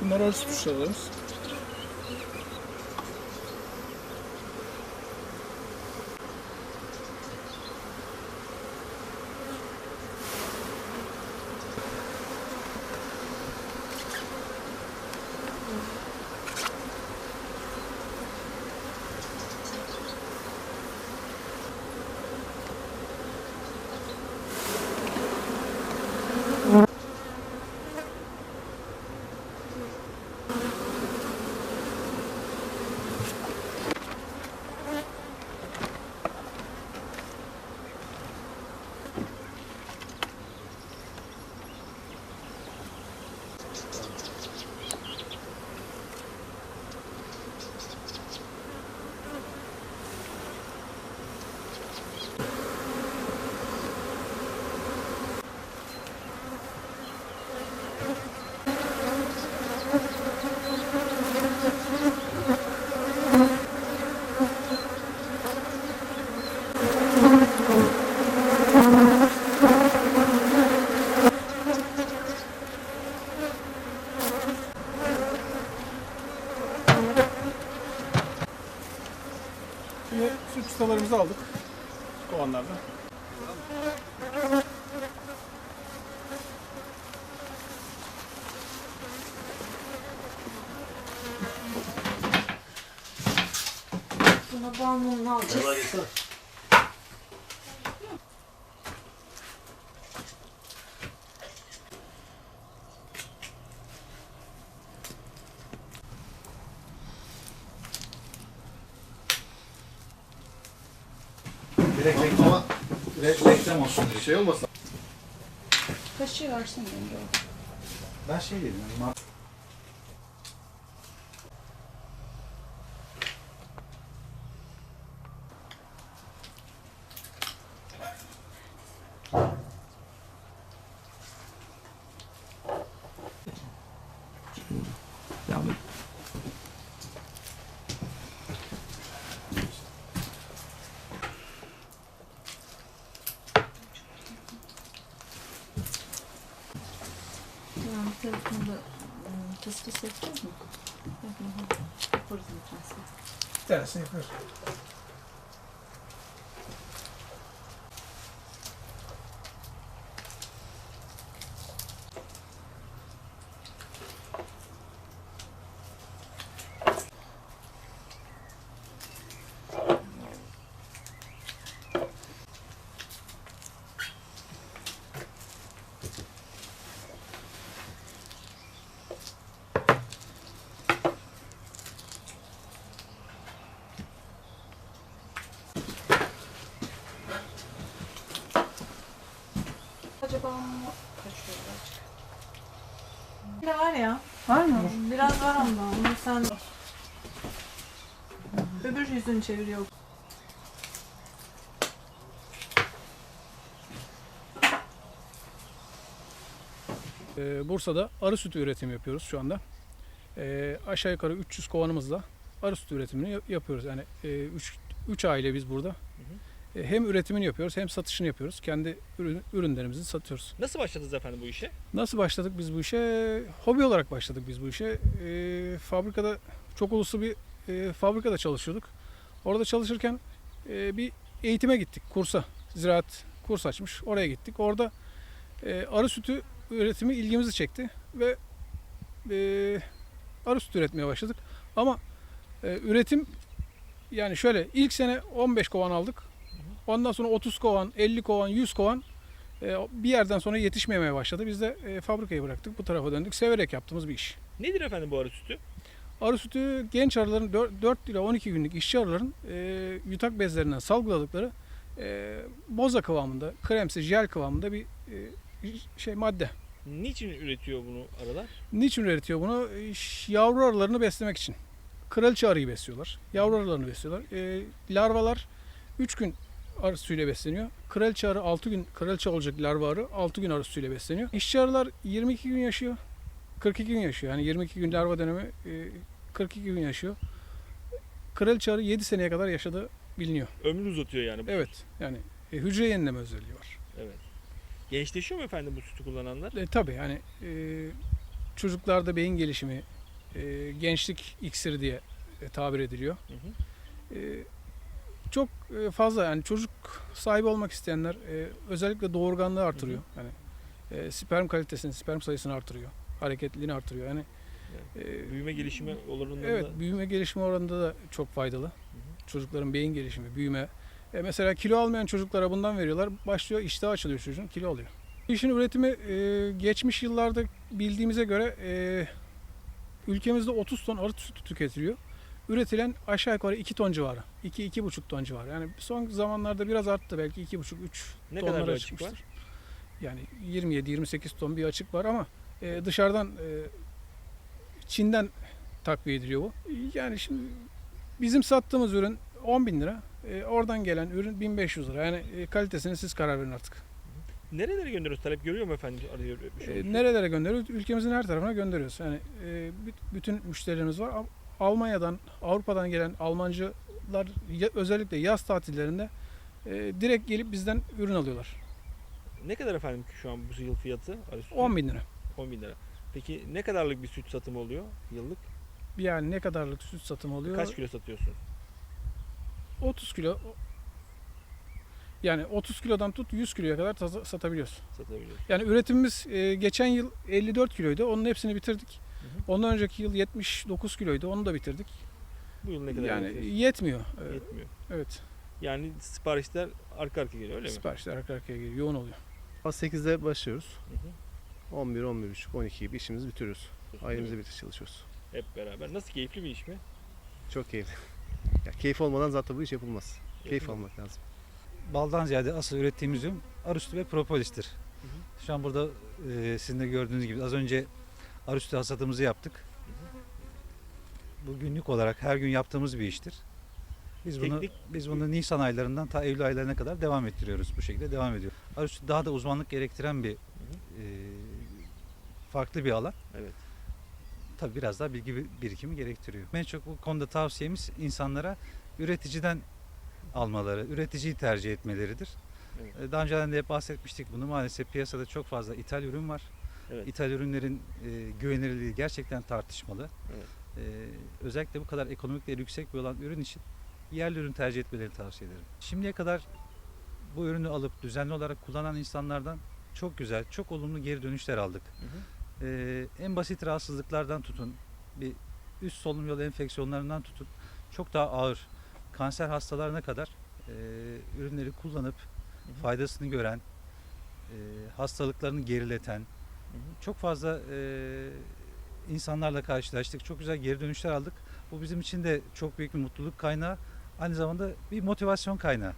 Bunlar arası tuşlarımız. Şimdi süt çıtalarımızı aldık. Kovanlardan. Buna balmumunu alacağız. Direkt reklam, ama direkt reklam olsun diye şey olmasın. Kaşığı versene önce. Ben şey dedim yani mar- Yani telefonda ıı, tıs tıs yapacağız mı? Yapalım. Yaparız bir tanesi. Bir tanesini Acaba kaçıyor birazcık. Bir de var ya. Var mı? Biraz var ama onu sen öbür yüzünü çeviriyor. Ee, Bursa'da arı sütü üretimi yapıyoruz şu anda. Ee, aşağı yukarı 300 kovanımızla arı sütü üretimini yap- yapıyoruz. Yani 3 aile biz burada. E, hem üretimini yapıyoruz hem satışını yapıyoruz. Kendi ürün, ürünlerimizi satıyoruz. Nasıl başladınız efendim bu işe? Nasıl başladık biz bu işe? Hobi olarak başladık biz bu işe. E, fabrikada çok uluslu bir e, fabrikada çalışıyorduk. Orada çalışırken e, bir eğitime gittik kursa. Ziraat kurs açmış. Oraya gittik. Orada e, arı sütü üretimi ilgimizi çekti ve e, arı sütü üretmeye başladık. Ama e, üretim yani şöyle ilk sene 15 kovan aldık. Ondan sonra 30 kovan, 50 kovan, 100 kovan e, bir yerden sonra yetişmemeye başladı. Biz de e, fabrikayı bıraktık. Bu tarafa döndük. Severek yaptığımız bir iş. Nedir efendim bu arı sütü? Arı sütü genç arıların 4, ile 12 günlük işçi arıların e, yutak bezlerinden salgıladıkları e, boza kıvamında, kremsi, jel kıvamında bir e, şey madde. Niçin üretiyor bunu arılar? Niçin üretiyor bunu? Yavru arılarını beslemek için. Kraliçe arıyı besliyorlar. Yavru arılarını besliyorlar. E, larvalar 3 gün arı suyuyla besleniyor. Kraliçe arı 6 gün, kraliçe olacak larva arı 6 gün arı suyuyla besleniyor. İşçi arılar 22 gün yaşıyor. 42 gün yaşıyor. Yani 22 gün larva dönemi e, 42 gün yaşıyor. kraliçe arı 7 seneye kadar yaşadığı biliniyor. Ömrünü uzatıyor yani bu. Evet yani e, hücre yenileme özelliği var. Evet. Gençleşiyor mu efendim bu sütü kullananlar? E, tabii yani e, çocuklarda beyin gelişimi, e, gençlik iksiri diye e, tabir ediliyor. Hı hı. E, çok e, fazla yani çocuk sahibi olmak isteyenler e, özellikle doğurganlığı artırıyor. Yani e, sperm kalitesini, sperm sayısını artırıyor. Hareketliliğini artırıyor. Yani e, Büyüme gelişimi olanında Evet, da büyüme gelişimi oranında da çok faydalı. Çocukların beyin gelişimi, büyüme. E, mesela kilo almayan çocuklara bundan veriyorlar. Başlıyor, iştah açılıyor çocuğun, kilo alıyor. İşin üretimi e, geçmiş yıllarda bildiğimize göre e, ülkemizde 30 ton arı sütü tüketiliyor. Üretilen aşağı yukarı 2 ton civarı. 2-2,5 ton civarı. Yani son zamanlarda biraz arttı belki 2,5-3 ne kadar tonlara açık çıkmıştır. var? Yani 27-28 ton bir açık var ama e, dışarıdan e, Çin'den takviye ediliyor bu. Yani şimdi bizim sattığımız ürün 10 bin lira. E, oradan gelen ürün 1500 lira. Yani e, kalitesini siz karar verin artık. Nerelere gönderiyoruz? Talep görüyor mu efendim? Arıyor, şey E, nerelere gönderiyoruz? Ülkemizin her tarafına gönderiyoruz. Yani e, büt- bütün müşterilerimiz var. Al- Almanya'dan, Avrupa'dan gelen Almancılar özellikle yaz tatillerinde e, direkt gelip bizden ürün alıyorlar. Ne kadar efendim şu an bu yıl fiyatı? Arı sütü? 10 bin lira. 10 bin lira. Peki ne kadarlık bir süt satımı oluyor yıllık? Yani ne kadarlık süt satımı oluyor? Kaç kilo satıyorsunuz? 30 kilo yani 30 kilodan tut 100 kiloya kadar satabiliyoruz. Satabiliyorsunuz. Yani üretimimiz e, geçen yıl 54 kiloydu. Onun hepsini bitirdik. Hı. Ondan önceki yıl 79 kiloydu. Onu da bitirdik. Bu yıl ne kadar Yani üretiyorsunuz? yetmiyor. Ee, Yetmiyor. Evet. Yani siparişler arka arka geliyor öyle mi? Siparişler arka arkaya geliyor. Yoğun oluyor. Saat 8'de başlıyoruz. Hı hı. 11, 11.30, 12 gibi işimizi bitiriyoruz. Ailemizle birlikte çalışıyoruz. Hep beraber. Nasıl keyifli bir iş mi? Çok keyifli. Ya keyif olmadan zaten bu iş yapılmaz. Keyif almak lazım. baldan ziyade asıl ürettiğimiz ürün arüstü ve propolistir. Şu an burada e, sizin de gördüğünüz gibi az önce arüstü hasatımızı yaptık. Bu günlük olarak her gün yaptığımız bir iştir. Biz bunu Teknik- biz bunu Nisan aylarından ta Eylül aylarına kadar devam ettiriyoruz. Bu şekilde devam ediyor. Arüstü daha da uzmanlık gerektiren bir e, farklı bir alan. Evet. Tabii biraz daha bilgi bir- birikimi gerektiriyor. En çok bu konuda tavsiyemiz insanlara üreticiden almaları, üreticiyi tercih etmeleridir. Evet. Ee, Daha önceden de hep bahsetmiştik bunu. Maalesef piyasada çok fazla ithal ürün var. Evet. İthal ürünlerin e, güvenilirliği gerçekten tartışmalı. Evet. Ee, özellikle bu kadar ekonomik değeri yüksek bir olan ürün için yerli ürün tercih etmelerini tavsiye ederim. Şimdiye kadar bu ürünü alıp düzenli olarak kullanan insanlardan çok güzel, çok olumlu geri dönüşler aldık. Hı hı. Ee, en basit rahatsızlıklardan tutun, bir üst solunum yolu enfeksiyonlarından tutun, çok daha ağır kanser hastalarına kadar e, ürünleri kullanıp hı. faydasını gören, e, hastalıklarını gerileten, Hı hı. Çok fazla e, insanlarla karşılaştık. Çok güzel geri dönüşler aldık. Bu bizim için de çok büyük bir mutluluk kaynağı. Aynı zamanda bir motivasyon kaynağı.